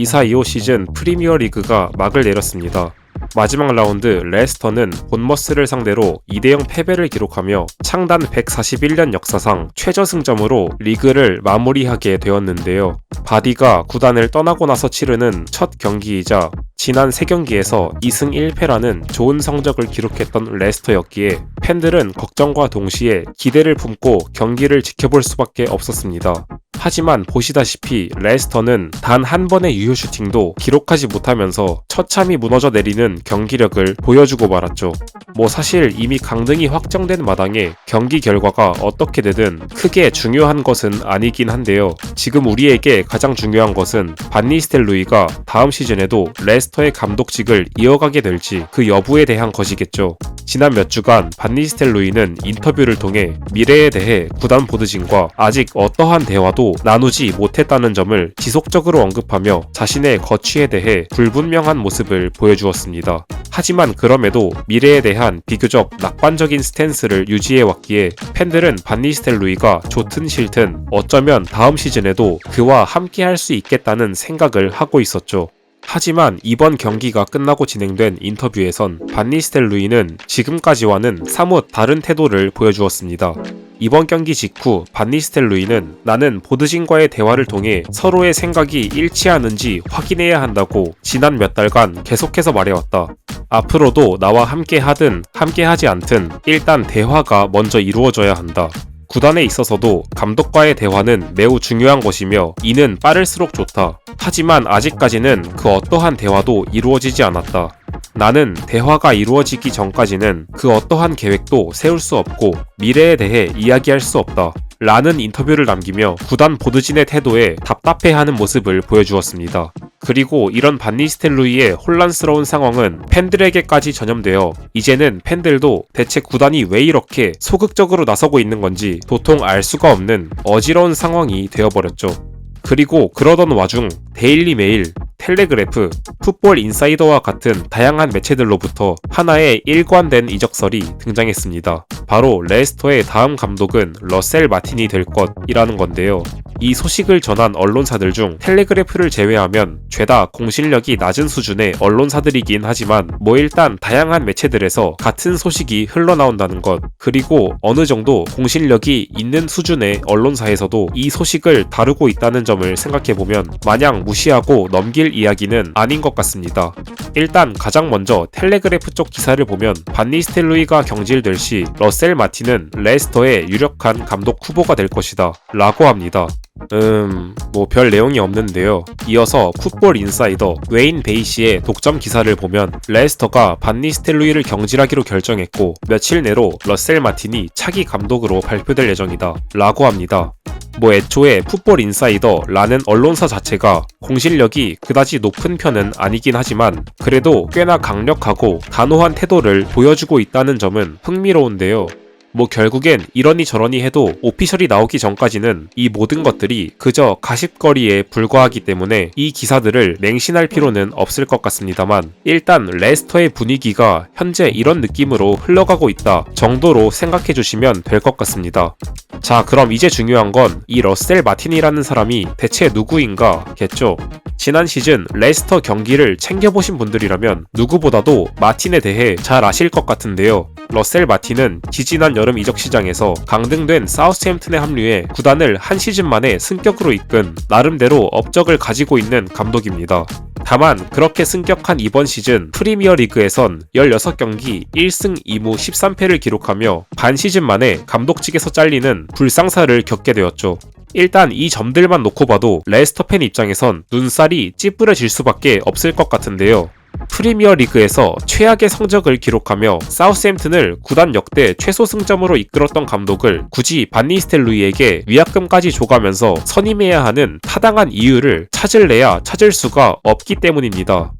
2425 시즌 프리미어 리그가 막을 내렸습니다. 마지막 라운드 레스터는 본머스를 상대로 2대0 패배를 기록하며 창단 141년 역사상 최저 승점으로 리그를 마무리하게 되었는데요. 바디가 구단을 떠나고 나서 치르는 첫 경기이자 지난 3경기에서 2승 1패라는 좋은 성적을 기록했던 레스터였기에 팬들은 걱정과 동시에 기대를 품고 경기를 지켜볼 수밖에 없었습니다. 하지만 보시다시피 레스터는 단 한 번의 유효 슈팅도 기록하지 못하면서 처참히 무너져 내리는 경기력을 보여주고 말았죠. 뭐 사실 이미 강등이 확정된 마당에 경기 결과가 어떻게 되든 크게 중요한 것은 아니긴 한데요. 지금 우리에게 가장 중요한 것은 반니스텔 루이가 다음 시즌에도 레스터 의 감독직을 이어가게 될지 그 여부에 대한 것이겠죠. 지난 몇 주간 반니스텔 루이는 인터뷰를 통해 미래에 대해 구단 보드진과 아직 어떠한 대화도 나누지 못했다는 점을 지속적으로 언급하며 자신의 거취에 대해 불분명한 모습을 보여주었습니다. 하지만 그럼에도 미래에 대한 비교적 낙관적인 스탠스를 유지해왔기에 팬들은 반니스텔 루이가 좋든 싫든 어쩌면 다음 시즌에도 그와 함께 할 수 있겠다는 생각을 하고 있었죠. 하지만 이번 경기가 끝나고 진행된 인터뷰에선 반니스텔 루이는 지금까지와는 사뭇 다른 태도를 보여주었습니다. 이번 경기 직후 반니스텔 루이는 나는 보드진과의 대화를 통해 서로의 생각이 일치하는지 확인해야 한다고 지난 몇 달간 계속해서 말해왔다. 앞으로도 나와 함께 하든 함께 하지 않든 일단 대화가 먼저 이루어져야 한다. 구단에 있어서도 감독과의 대화는 매우 중요한 것이며 이는 빠를수록 좋다. 하지만 아직까지는 그 어떠한 대화도 이루어지지 않았다. 나는 대화가 이루어지기 전까지는 그 어떠한 계획도 세울 수 없고 미래에 대해 이야기할 수 없다. 라는 인터뷰를 남기며 구단 보드진의 태도에 답답해하는 모습을 보여주었습니다. 그리고 이런 반니스텔루이의 혼란스러운 상황은 팬들에게까지 전염되어 이제는 팬들도 대체 구단이 왜 이렇게 소극적으로 나서고 있는 건지 도통 알 수가 없는 어지러운 상황이 되어버렸죠. 그리고 그러던 와중 데일리 메일, 텔레그래프, 풋볼 인사이더와 같은 다양한 매체들로부터 하나의 일관된 이적설이 등장했습니다. 바로 레스터의 다음 감독은 러셀 마틴이 될 것이라는 건데요. 이 소식을 전한 언론사들 중 텔레그래프를 제외하면 죄다 공실력이 낮은 수준의 언론사들이긴 하지만 뭐 일단 다양한 매체들에서 같은 소식이 흘러나온다는 것 그리고 어느 정도 공실력이 있는 수준의 언론사에서도 이 소식을 다루고 있다는 점을 생각해보면 마냥 무시하고 넘길 이야기는 아닌 것 같습니다. 일단 가장 먼저 텔레그래프 쪽 기사를 보면 반니 스텔루이가 경질될 시 러셀 마틴은 레스터의 유력한 감독 후보가 될 것이다 라고 합니다. 음, 뭐 별 내용이 없는데요. 이어서 풋볼 인사이더 웨인 베이시의 독점 기사를 보면 레스터가 반니스텔루이를 경질하기로 결정했고 며칠 내로 러셀 마틴이 차기 감독으로 발표될 예정이다 라고 합니다. 뭐 애초에 풋볼 인사이더라는 언론사 자체가 공실력이 그다지 높은 편은 아니긴 하지만 그래도 꽤나 강력하고 단호한 태도를 보여주고 있다는 점은 흥미로운데요. 뭐 결국엔 이러니 저러니 해도 오피셜이 나오기 전까지는 이 모든 것들이 그저 가십거리에 불과하기 때문에 이 기사들을 맹신할 필요는 없을 것 같습니다만 일단 레스터의 분위기가 현재 이런 느낌으로 흘러가고 있다 정도로 생각해 주시면 될 것 같습니다. 자 그럼 이제 중요한 건 이 러셀 마틴이라는 사람이 대체 누구인가 겠죠. 지난 시즌 레스터 경기를 챙겨보신 분들이라면 누구보다도 마틴에 대해 잘 아실 것 같은데요. 러셀 마틴은 지지난 여름 이적 시장에서 강등된 사우스햄튼에 합류해 구단을 한 시즌 만에 승격으로 이끈 나름대로 업적을 가지고 있는 감독입니다. 다만 그렇게 승격한 이번 시즌 프리미어 리그에선 16경기 1승 2무 13패를 기록하며 반 시즌 만에 감독직에서 잘리는 불상사를 겪게 되었죠. 일단 이 점들만 놓고 봐도 레스터 팬 입장에선 눈살이 찌푸려질 수밖에 없을 것 같은데요. 프리미어 리그에서 최악의 성적을 기록하며 사우스햄튼을 구단 역대 최소 승점으로 이끌었던 감독을 굳이 반니스텔루이에게 위약금까지 줘가면서 선임해야 하는 타당한 이유를 찾을래야 찾을 수가 없기 때문입니다.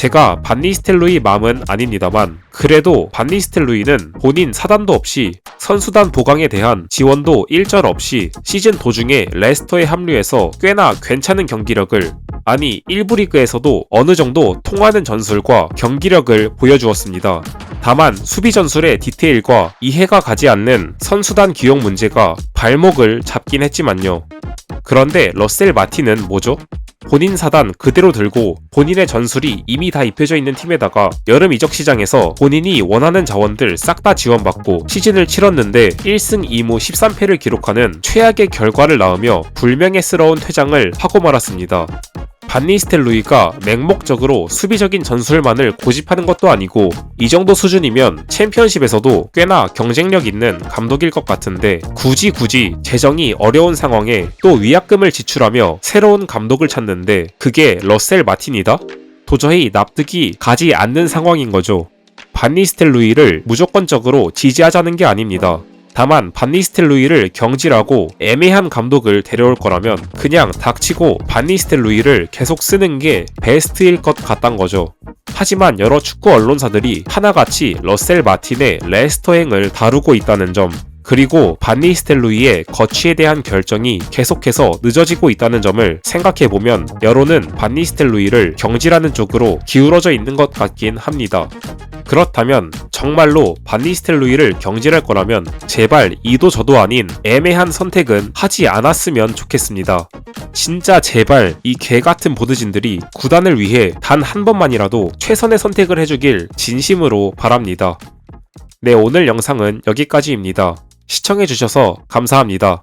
제가 반니스텔루이 마음은 아닙니다만 그래도 반니스텔루이는 본인 사단도 없이 선수단 보강에 대한 지원도 일절 없이 시즌 도중에 레스터에 합류해서 꽤나 괜찮은 경기력을 아니 1부 리그에서도 어느 정도 통하는 전술과 경기력을 보여주었습니다. 다만 수비 전술의 디테일과 이해가 가지 않는 선수단 기용 문제가 발목을 잡긴 했지만요. 그런데 러셀 마틴은 뭐죠? 본인 사단 그대로 들고 본인의 전술이 이미 다 입혀져 있는 팀에다가 여름 이적 시장에서 본인이 원하는 자원들 싹 다 지원받고 시즌을 치렀는데 1승 2무 13패를 기록하는 최악의 결과를 낳으며 불명예스러운 퇴장을 하고 말았습니다. 반니스텔 루이가 맹목적으로 수비적인 전술만을 고집하는 것도 아니고 이 정도 수준이면 챔피언십에서도 꽤나 경쟁력 있는 감독일 것 같은데 굳이 굳이 재정이 어려운 상황에 또 위약금을 지출하며 새로운 감독을 찾는데 그게 러셀 마틴이다? 도저히 납득이 가지 않는 상황인 거죠. 반니스텔 루이를 무조건적으로 지지하자는 게 아닙니다. 다만 반니스텔 루이를 경질하고 애매한 감독을 데려올 거라면 그냥 닥치고 반니스텔 루이를 계속 쓰는 게 베스트일 것 같단 거죠. 하지만 여러 축구 언론사들이 하나같이 러셀 마틴의 레스터행을 다루고 있다는 점 그리고 반니스텔 루이의 거취에 대한 결정이 계속해서 늦어지고 있다는 점을 생각해보면 여론은 반니스텔 루이를 경질하는 쪽으로 기울어져 있는 것 같긴 합니다. 그렇다면 정말로 반니스텔 루이를 경질할 거라면 제발 이도 저도 아닌 애매한 선택은 하지 않았으면 좋겠습니다. 진짜 제발 이 개 같은 보드진들이 구단을 위해 단 한 번만이라도 최선의 선택을 해주길 진심으로 바랍니다. 네, 오늘 영상은 여기까지입니다. 시청해주셔서 감사합니다.